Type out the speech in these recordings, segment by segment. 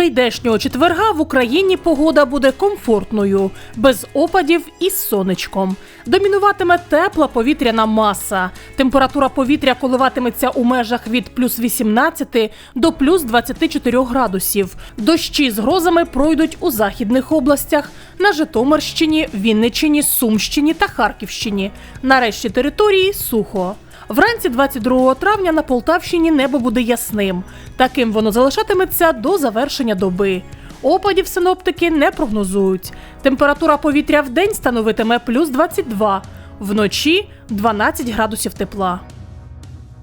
прийдешнього четверга в Україні погода буде комфортною, без опадів і сонечком. Домінуватиме тепла повітряна маса. Температура повітря коливатиметься у межах від плюс 18 до плюс 24 градусів. Дощі з грозами пройдуть у західних областях на Житомирщині, Вінниччині, Сумщині та Харківщині. На решті території сухо. Вранці 22 травня на Полтавщині небо буде ясним. Таким воно залишатиметься до завершення доби. Опадів синоптики не прогнозують. Температура повітря в день становитиме плюс 22, вночі 12 градусів тепла.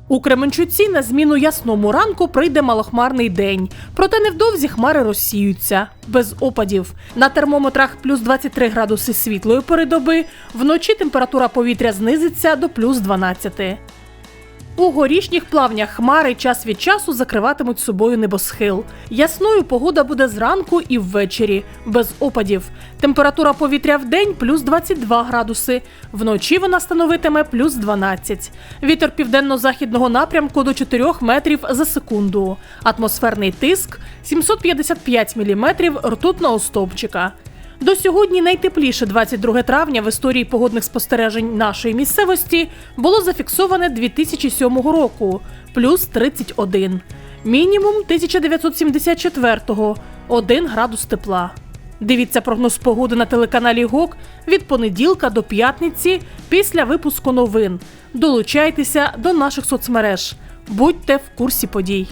У Кременчуці на зміну ясному ранку прийде малохмарний день. Проте невдовзі хмари розсіються без опадів. На термометрах плюс 23 градуси світлої пори доби, вночі температура повітря знизиться до плюс 12. У горішніх плавнях хмари час від часу закриватимуть собою небосхил. Ясною погода буде зранку і ввечері, без опадів. Температура повітря в день плюс 22 градуси. Вночі вона становитиме плюс 12. Вітер південно-західного напрямку до 4 метрів за секунду. Атмосферний тиск 755 міліметрів ртутного стовпчика. До сьогодні найтепліше 22 травня в історії погодних спостережень нашої місцевості було зафіксоване 2007 року плюс 31. Мінімум 1974-го 1 градус тепла. Дивіться прогноз погоди на телеканалі ГОК від понеділка до п'ятниці після випуску новин. Долучайтеся до наших соцмереж. Будьте в курсі подій.